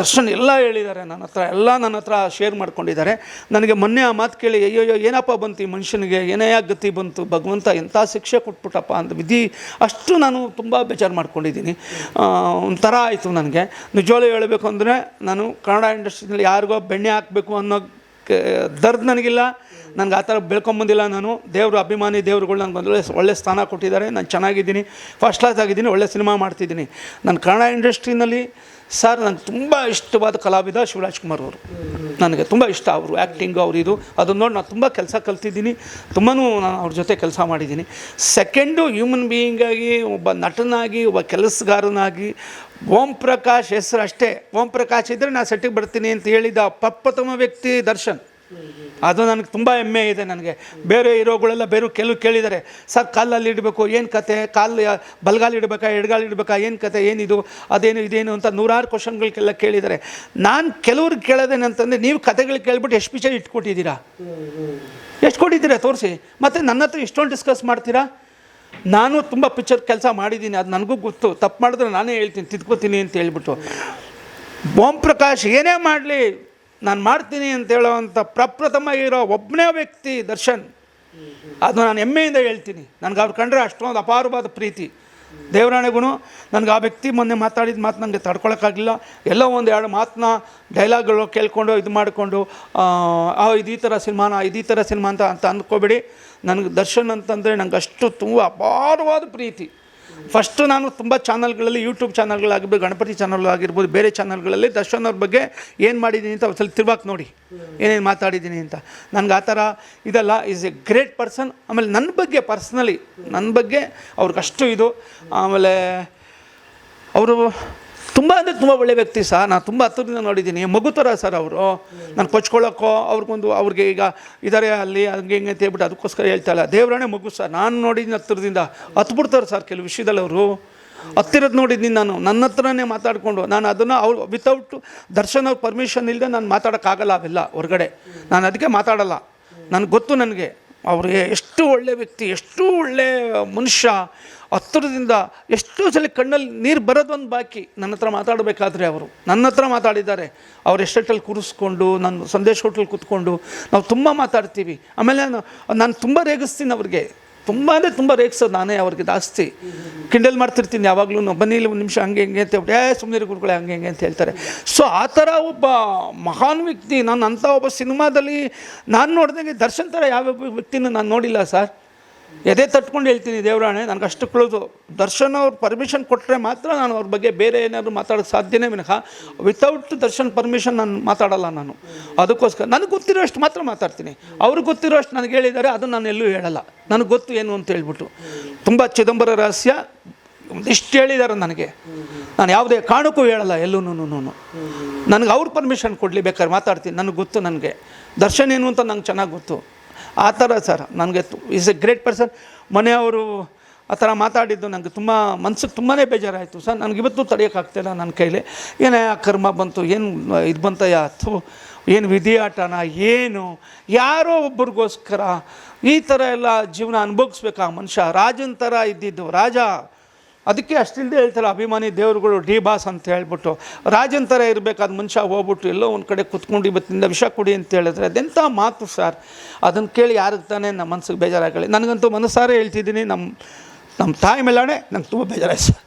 ದರ್ಶನ್ ಎಲ್ಲ ಹೇಳಿದ್ದಾರೆ ನನ್ನ ಹತ್ರ, ಎಲ್ಲ ನನ್ನ ಹತ್ರ ಶೇರ್ ಮಾಡ್ಕೊಂಡಿದ್ದಾರೆ. ನನಗೆ ಮೊನ್ನೆ ಆ ಮಾತು ಕೇಳಿ ಅಯ್ಯೋ ಏನಪ್ಪ ಬಂತು ಈ ಮನುಷ್ಯನಿಗೆ? ಏನೇ ಗತಿ ಬಂತು? ಭಗವಂತ ಎಂಥ ಶಿಕ್ಷೆ ಕೊಟ್ಬಿಟ್ಟಪ್ಪ ಅಂತ ವಿಧಿ ಅಷ್ಟು ನಾನು ತುಂಬ ಬೇಜಾರು ಮಾಡ್ಕೊಂಡಿದ್ದೀನಿ. ಒಂಥರ ಆಯಿತು ನನಗೆ. ನಿಜವಾಗ್ಲೂ ಹೇಳಬೇಕು ಅಂದರೆ ನಾನು ಕನ್ನಡ ಇಂಡಸ್ಟ್ರಿನಲ್ಲಿ ಯಾರಿಗೋ ಬೆಣ್ಣೆ ಹಾಕಬೇಕು ಅನ್ನೋ ಕ- ದರ್ದ್ ನನಗಿಲ್ಲ. ನನಗೆ ಆ ಥರ ಬೆಳ್ಕೊಂಬಂದಿಲ್ಲ ನಾನು. ದೇವರು ಅಭಿಮಾನಿ, ದೇವ್ರುಗಳು ನನಗೆ ಬಂದ ಒಳ್ಳೆ ಸ್ಥಾನ ಕೊಟ್ಟಿದ್ದಾರೆ. ನಾನು ಚೆನ್ನಾಗಿದ್ದೀನಿ. ಫಸ್ಟ್ ಕ್ಲಾಸ್ ಆಗಿದ್ದೀನಿ, ಒಳ್ಳೆ ಸಿನಿಮಾ ಮಾಡ್ತಿದ್ದೀನಿ. ನಾನು ಕನ್ನಡ ಇಂಡಸ್ಟ್ರಿನಲ್ಲಿ ಸರ್ ನನಗೆ ತುಂಬ ಇಷ್ಟವಾದ ಕಲಾವಿದ ಶಿವರಾಜ್ ಕುಮಾರ್ ಅವರು. ನನಗೆ ತುಂಬ ಇಷ್ಟ ಅವರು ಆ್ಯಕ್ಟಿಂಗು ಅವ್ರು ಇದು. ಅದನ್ನು ನೋಡಿ ನಾನು ತುಂಬ ಕೆಲಸ ಕಲ್ತಿದ್ದೀನಿ. ತುಂಬಾ ನಾನು ಅವ್ರ ಜೊತೆ ಕೆಲಸ ಮಾಡಿದ್ದೀನಿ. ಸೆಕೆಂಡು ಹ್ಯೂಮನ್ ಬೀಯಿಂಗಾಗಿ ಒಬ್ಬ ನಟನಾಗಿ, ಒಬ್ಬ ಕೆಲಸಗಾರನಾಗಿ, ಓಂ ಪ್ರಕಾಶ್ ಹೆಸರು ಅಷ್ಟೇ. ಓಂ ಪ್ರಕಾಶ್ ಇದ್ದರೆ ನಾನು ಸೆಟ್ಟಿಗೆ ಬರ್ತೀನಿ ಅಂತ ಹೇಳಿದ ಪ್ರಪ್ರಥಮ ವ್ಯಕ್ತಿ ದರ್ಶನ್. ಅದು ನನಗೆ ತುಂಬ ಹೆಮ್ಮೆ ಇದೆ ನನಗೆ. ಬೇರೆ ಇರೋಗಳೆಲ್ಲ ಬೇರೆ ಕೆಲವು ಕೇಳಿದ್ದಾರೆ, ಸರ್, ಕಾಲಲ್ಲಿ ಇಡಬೇಕು, ಏನು ಕತೆ? ಕಾಲು ಬಲ್ಗಾಲು ಇಡಬೇಕಾ, ಎಡಗಾಲು ಇಡಬೇಕಾ, ಏನು ಕತೆ, ಏನಿದು, ಅದೇನು, ಇದೇನು ಅಂತ ನೂರಾರು ಕ್ವಶನ್ಗಳಿಗೆಲ್ಲ ಕೇಳಿದ್ದಾರೆ. ನಾನು ಕೆಲವ್ರಿಗೆ ಕೇಳೋದೇನಂತಂದರೆ ನೀವು ಕತೆಗಳು ಕೇಳ್ಬಿಟ್ಟು ಎಷ್ಟು ಪಿಚರ್ ಇಟ್ಕೊಟ್ಟಿದ್ದೀರಾ? ಎಷ್ಟು ಕೊಟ್ಟಿದ್ದೀರಾ? ತೋರಿಸಿ. ಮತ್ತು ನನ್ನ ಹತ್ರ ಇಷ್ಟೊಂದು ಡಿಸ್ಕಸ್ ಮಾಡ್ತೀರಾ? ನಾನು ತುಂಬ ಪಿಕ್ಚರ್ ಕೆಲಸ ಮಾಡಿದ್ದೀನಿ, ಅದು ನನಗೂ ಗೊತ್ತು. ತಪ್ಪು ಮಾಡಿದ್ರೆ ನಾನೇ ಹೇಳ್ತೀನಿ, ತಿದ್ಕೋತೀನಿ ಅಂತ ಹೇಳ್ಬಿಟ್ಟು. ಓಂ ಪ್ರಕಾಶ್, ಏನೇ ಮಾಡಲಿ ನಾನು ಮಾಡ್ತೀನಿ ಅಂತ ಹೇಳೋವಂಥ ಪ್ರಪ್ರಥಮ ಇರೋ ಒಬ್ಬನೇ ವ್ಯಕ್ತಿ ದರ್ಶನ್ ಅದು ನಾನು ಹೆಮ್ಮೆಯಿಂದ ಹೇಳ್ತೀನಿ. ನನಗೆ ಅವ್ರು ಕಂಡ್ರೆ ಅಷ್ಟೊಂದು ಅಪಾರವಾದ ಪ್ರೀತಿ. ದೇವರಾಣೆಗೂ ನನಗೆ ಆ ವ್ಯಕ್ತಿ ಮೊನ್ನೆ ಮಾತಾಡಿದ ಮಾತು ನನಗೆ ತಡ್ಕೊಳಕ್ಕಾಗಲಿಲ್ಲ. ಎಲ್ಲೋ ಒಂದು ಎರಡು ಮಾತನ್ನ ಡೈಲಾಗ್ಗಳು ಕೇಳಿಕೊಂಡು ಇದು ಮಾಡಿಕೊಂಡು, ಆ ಇದು ಈ ಥರ ಸಿನಿಮಾನ ಇದು ಥರ ಸಿನಿಮಾ ಅಂತ ಅಂತ ಅಂದ್ಕೋಬೇಡಿ. ನನಗೆ ದರ್ಶನ್ ಅಂತಂದರೆ ನನಗೆ ಅಷ್ಟು ತುಂಬ ಅಪಾರವಾದ ಪ್ರೀತಿ. ಫಸ್ಟು ನಾನು ತುಂಬ ಚಾನಲ್ಗಳಲ್ಲಿ ಯೂಟ್ಯೂಬ್ ಚಾನಲ್ಗಳಾಗಿರ್ಬೋದು ಗಣಪತಿ ಚಾನಲ್ ಆಗಿರ್ಬೋದು ಬೇರೆ ಚಾನಲ್ಗಳಲ್ಲಿ ದರ್ಶನ್ ಅವ್ರ ಬಗ್ಗೆ ಏನು ಮಾಡಿದ್ದೀನಿ ಅಂತ ಸ್ವಲ್ಪ ತಿರ್ವಾಕ್ ನೋಡಿ, ಏನೇನು ಮಾತಾಡಿದ್ದೀನಿ ಅಂತ. ನನಗೆ ಆ ಥರ ಇದಲ್ಲ ಈಸ್ ಎ ಗ್ರೇಟ್ ಪರ್ಸನ್ ಆಮೇಲೆ ನನ್ನ ಬಗ್ಗೆ ಪರ್ಸ್ನಲಿ ನನ್ನ ಬಗ್ಗೆ ಅವ್ರಿಗಷ್ಟು ಇದು. ಆಮೇಲೆ ಅವರು ತುಂಬ ಅಂದರೆ ತುಂಬ ಒಳ್ಳೆ ವ್ಯಕ್ತಿ ಸಹ ನಾನು ತುಂಬ ಹತ್ತಿರದಿಂದ ನೋಡಿದ್ದೀನಿ. ಮಗು ಥರ ಸರ್ ಅವರು. ನಾನು ಕೊಚ್ಕೊಳ್ಳೋಕ್ಕೋ ಅವ್ರಿಗೊಂದು, ಅವ್ರಿಗೆ ಈಗ ಇದ್ದಾರೆ ಅಲ್ಲಿ, ಹಂಗೆ ಹಿಂಗೆ ಅಂತ ಹೇಳ್ಬಿಟ್ಟು ಅದಕ್ಕೋಸ್ಕರ ಹೇಳ್ತಾ ಇಲ್ಲ. ದೇವರಾಣೆ ಮಗು ಸರ್. ನಾನು ನೋಡಿದ್ದೀನಿ ಹತ್ತಿರದಿಂದ ಹತ್ಬಿಡ್ತಾರೆ ಸರ್ ಕೆಲವು ವಿಷಯದಲ್ಲಿ ಅವರು. ಹತ್ತಿರದ ನೋಡಿದ್ದೀನಿ ನಾನು. ನನ್ನ ಹತ್ರನೇ ಮಾತಾಡಿಕೊಂಡು ನಾನು ಅದನ್ನು ಅವ್ರು ವಿತೌಟ್ ದರ್ಶನ ಪರ್ಮಿಷನ್ ಇಲ್ಲದೆ ನಾನು ಮಾತಾಡೋಕ್ಕಾಗಲ್ಲ ಅವೆಲ್ಲ ಹೊರಗಡೆ. ನಾನು ಅದಕ್ಕೆ ಮಾತಾಡಲ್ಲ. ನನಗೆ ಗೊತ್ತು ನನಗೆ. ಅವ್ರಿಗೆ ಎಷ್ಟು ಒಳ್ಳೆಯ ವ್ಯಕ್ತಿ, ಎಷ್ಟು ಒಳ್ಳೆಯ ಮನುಷ್ಯ, ಹತ್ತಿರದಿಂದ ಎಷ್ಟೋ ಸಲ ಕಣ್ಣಲ್ಲಿ ನೀರು ಬರೋದೊಂದು ಬಾಕಿ. ನನ್ನ ಹತ್ರ ಮಾತಾಡಬೇಕಾದ್ರೆ ಅವರು. ನನ್ನ ಹತ್ರ ಮಾತಾಡಿದ್ದಾರೆ. ಅವ್ರು ಎಷ್ಟೆಟ್ಟಲ್ಲಿ ಕೂರಿಸ್ಕೊಂಡು, ನಾನು ಸಂದೇಶ ಹೋಟ್ಲಲ್ಲಿ ಕೂತ್ಕೊಂಡು, ನಾವು ತುಂಬ ಮಾತಾಡ್ತೀವಿ. ಆಮೇಲೆ ನಾನು ನಾನು ತುಂಬ ರೇಗಿಸ್ತೀನಿ ಅವ್ರಿಗೆ. ತುಂಬ ಅಂದರೆ ತುಂಬ ರೇಗಿಸೋದು ನಾನೇ ಅವ್ರಿಗೆ ಜಾಸ್ತಿ. ಕಿಂಡಲ್ ಮಾಡ್ತಿರ್ತೀನಿ, ಯಾವಾಗಲೂ ಬನ್ನಿ ಒಂದು ನಿಮಿಷ ಹಂಗೆ ಹಿಂಗೆ ಅಂತ ಹೇಳ್ಬಿಟ್ಟು, ಏ ಸುಮ್ಮನೆ ಗುರುಗಳೇ, ಹಂಗೆ ಹಿಂಗೆ ಅಂತ ಹೇಳ್ತಾರೆ. ಸೊ ಆ ಥರ ಒಬ್ಬ ಮಹಾನ್ ವ್ಯಕ್ತಿ, ನಾನು ಅಂಥ ಒಬ್ಬ ಸಿನಿಮಾದಲ್ಲಿ ನಾನು ನೋಡಿದಂಗೆ ದರ್ಶನ್ ಥರ ಯಾವ ವ್ಯಕ್ತಿನೂ ನಾನು ನೋಡಿಲ್ಲ ಸರ್. ಎದೆ ತಟ್ಕೊಂಡು ಹೇಳ್ತೀನಿ, ದೇವರಾಣೆ, ನನಗೆ ಅಷ್ಟು ಕ್ಲೋಸು. ದರ್ಶನ್ ಅವ್ರು ಪರ್ಮಿಷನ್ ಕೊಟ್ಟರೆ ಮಾತ್ರ ನಾನು ಅವ್ರ ಬಗ್ಗೆ ಬೇರೆ ಏನಾದರೂ ಮಾತಾಡೋಕ್ಕೆ ಸಾಧ್ಯನೇ ವಿನಃ ವಿತೌಟ್ ದರ್ಶನ್ ಪರ್ಮಿಷನ್ ನಾನು ಮಾತಾಡಲ್ಲ ನಾನು. ಅದಕ್ಕೋಸ್ಕರ, ನನಗೆ ಗೊತ್ತಿರೋ ಅಷ್ಟು ಮಾತ್ರ ಮಾತಾಡ್ತೀನಿ. ಅವ್ರಿಗೆ ಗೊತ್ತಿರೋ ಅಷ್ಟು ನನಗೆ ಹೇಳಿದ್ದಾರೆ ಅದು ನಾನು ಎಲ್ಲೂ ಹೇಳಲ್ಲ. ನನಗೆ ಗೊತ್ತು ಏನು ಅಂತ ಹೇಳ್ಬಿಟ್ಟು. ತುಂಬ ಚಿದಂಬರ ರಹಸ್ಯ, ಒಂದಿಷ್ಟು ಹೇಳಿದ್ದಾರೆ ನನಗೆ. ನಾನು ಯಾವುದೇ ಕಾರಣಕ್ಕೂ ಹೇಳಲ್ಲ ಎಲ್ಲೂ ನನಗೆ ಅವ್ರ ಪರ್ಮಿಷನ್ ಕೊಡಲಿ, ಬೇಕಾದ್ರೆ ಮಾತಾಡ್ತೀನಿ, ನನಗೆ ಗೊತ್ತು ನನಗೆ. ದರ್ಶನ್ ಏನು ಅಂತ ನಂಗೆ ಚೆನ್ನಾಗಿ ಗೊತ್ತು. ಆ ಥರ ಸರ್, ನನಗೆ ಇಸ್ ಎ ಗ್ರೇಟ್ ಪರ್ಸನ್ ಮನೆಯವರು ಆ ಥರ ಮಾತಾಡಿದ್ದು ನನಗೆ ತುಂಬ ಮನ್ಸಿಗೆ ತುಂಬಾ ಬೇಜಾರಾಯಿತು. ಸರ್, ನನಗೆ ಇವತ್ತು ತಡೆಯೋಕ್ಕಾಗ್ತಿಲ್ಲ ನನ್ನ ಕೈಲಿ. ಏನೇ ಆ ಕರ್ಮ ಬಂತು, ಏನು ಇದು ಬಂತಯ್ಯ ಯಾತು ಏನು ವಿಧಿಯಾಟನ ಏನು, ಯಾರೋ ಒಬ್ಬರಿಗೋಸ್ಕರ ಈ ಥರ ಎಲ್ಲ ಜೀವನ ಅನುಭವಿಸ್ಬೇಕಾ ಮನುಷ್ಯ. ರಾಜನ ಥರ ಇದ್ದಿದ್ದು, ರಾಜ. ಅದಕ್ಕೆ ಅಷ್ಟಿಲ್ಲದೆ ಹೇಳ್ತಾರೆ, ಅಭಿಮಾನಿ ದೇವರುಗಳು ಡಿ ಬಾಸ್ ಅಂತ ಹೇಳ್ಬಿಟ್ಟು, ರಾಜನ್ ಥರ ಇರಬೇಕಾದ ಮನುಷ್ಯ ಹೋಗ್ಬಿಟ್ಟು ಎಲ್ಲೋ ಒಂದು ಕಡೆ ಕುತ್ಕೊಂಡು ಇವತ್ತಿಂದ ವಿಷ ಕುಡಿ ಅಂತ ಹೇಳಿದ್ರೆ ಅದೆಂಥ ಮಾತು ಸರ್? ಅದನ್ನು ಕೇಳಿ ಯಾರಿಗೆ ತಾನೇ ನಮ್ಮ ಮನಸ್ಸಿಗೆ ಬೇಜಾರಾಗಲಿ. ನನಗಂತೂ ಮನಸ್ಸಾರೇ ಹೇಳ್ತಿದ್ದೀನಿ ನಮ್ಮ ನಮ್ಮ ತಾಯಿ ಮೇಲಾಣೆ ನಂಗೆ ತುಂಬ ಬೇಜಾರಾಯ್ತು ಸರ್.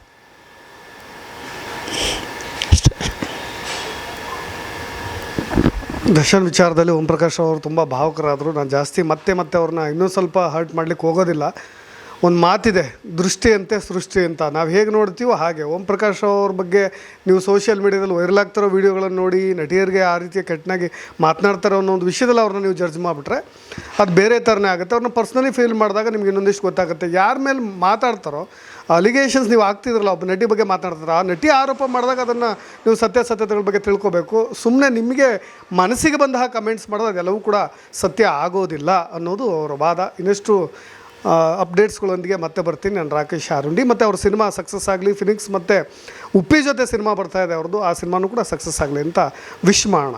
ದರ್ಶನ್ ವಿಚಾರದಲ್ಲಿ ಓಂ ಪ್ರಕಾಶ್ ಅವರು ತುಂಬ ಭಾವುಕರಾದರು. ನಾನು ಜಾಸ್ತಿ ಮತ್ತೆ ಮತ್ತೆ ಅವ್ರನ್ನ ಇನ್ನೂ ಸ್ವಲ್ಪ ಹರ್ಟ್ ಮಾಡ್ಲಿಕ್ಕೆ ಹೋಗೋದಿಲ್ಲ. ಒಂದು ಮಾತಿದೆ ದೃಷ್ಟಿ ಅಂತೆ ಸೃಷ್ಟಿ ಅಂತ. ನಾವು ಹೇಗೆ ನೋಡ್ತೀವೋ ಹಾಗೆ. ಓಂ ಪ್ರಕಾಶ್ ಅವ್ರ ಬಗ್ಗೆ ನೀವು ಸೋಷಿಯಲ್ ಮೀಡಿಯಾದಲ್ಲಿ ವೈರಲ್ ಆಗ್ತಿರೋ ವೀಡಿಯೋಗಳನ್ನು ನೋಡಿ, ನಟಿಯರಿಗೆ ಆ ರೀತಿಯ ಕೆಟ್ಟನಾಗಿ ಮಾತನಾಡ್ತಾರೋ ಅನ್ನೋ ಒಂದು ವಿಷಯದಲ್ಲಿ ಅವ್ರನ್ನ ನೀವು ಜಡ್ಜ್ ಮಾಡಿಬಿಟ್ರೆ ಅದು ಬೇರೆ ಥರನೇ ಆಗುತ್ತೆ. ಅವ್ರನ್ನ ಪರ್ಸ್ನಲಿ ಫೀಲ್ ಮಾಡಿದಾಗ ನಿಮ್ಗೆ ಇನ್ನೊಂದಿಷ್ಟು ಗೊತ್ತಾಗುತ್ತೆ. ಯಾರ ಮೇಲೆ ಮಾತಾಡ್ತಾರೋ ಅಲಿಗೇಷನ್ಸ್ ನೀವು ಆಗ್ತಿದ್ರಲ್ಲ ಒಬ್ಬ ನಟಿ ಬಗ್ಗೆ ಮಾತನಾಡ್ತಾರೆ ಆ ನಟಿ ಆರೋಪ ಮಾಡಿದಾಗ ಅದನ್ನು ನೀವು ಸತ್ಯಾಸತ್ಯತೆಗಳ ಬಗ್ಗೆ ತಿಳ್ಕೊಬೇಕು. ಸುಮ್ಮನೆ ನಿಮಗೆ ಮನಸ್ಸಿಗೆ ಬಂದ ಕಮೆಂಟ್ಸ್ ಮಾಡಿದಾಗ ಅದೆಲ್ಲವೂ ಕೂಡ ಸತ್ಯ ಆಗೋದಿಲ್ಲ ಅನ್ನೋದು ಅವರ ವಾದ. ಇನ್ನಷ್ಟು ಅಪ್ಡೇಟ್ಸ್ಗಳೊಂದಿಗೆ ಮತ್ತೆ ಬರ್ತೀನಿ. ನಾನು ರಾಕೇಶ್ ಆರುಂಡಿ ಮತ್ತು ಅವ್ರ ಸಿನಿಮಾ ಸಕ್ಸಸ್ ಆಗಲಿ ಫಿನಿಕ್ಸ್ ಮತ್ತು ಉಪ್ಪಿ ಜೊತೆ ಸಿನಿಮಾ ಬರ್ತಾ ಇದೆ ಅವ್ರದ್ದು. ಆ ಸಿನಿಮಾನೂ ಕೂಡ ಸಕ್ಸಸ್ ಆಗಲಿ ಅಂತ ವಿಶ್ ಮಾಡೋಣ.